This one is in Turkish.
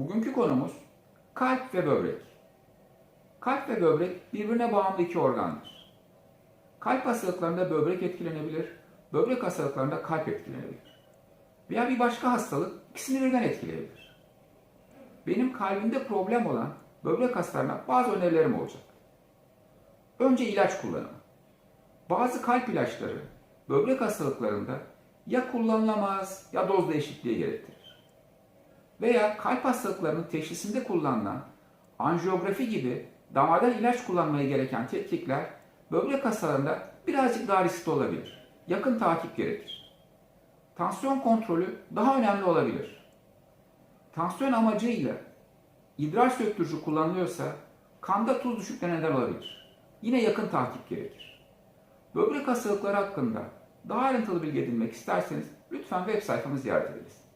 Bugünkü konumuz kalp ve böbrek. Kalp ve böbrek birbirine bağımlı iki organdır. Kalp hastalıklarında böbrek etkilenebilir, böbrek hastalıklarında kalp etkilenebilir. Veya bir başka hastalık ikisini birden etkileyebilir. Benim kalbimde problem olan böbrek hastalarına bazı önerilerim olacak. Önce ilaç kullanımı. Bazı kalp ilaçları böbrek hastalıklarında ya kullanılamaz ya doz değişikliği gerektirir. Veya kalp hastalıklarının teşhisinde kullanılan anjiyografi gibi damardan ilaç kullanmaya gereken tetkikler böbrek hastalarında birazcık daha riskli olabilir. Yakın takip gerekir. Tansiyon kontrolü daha önemli olabilir. Tansiyon amacıyla idrar söktürücü kullanılıyorsa kanda tuz düşüklerine neden olabilir. Yine yakın takip gerekir. Böbrek hastalıkları hakkında daha ayrıntılı bilgi edinmek isterseniz lütfen web sayfamızı ziyaret ediniz.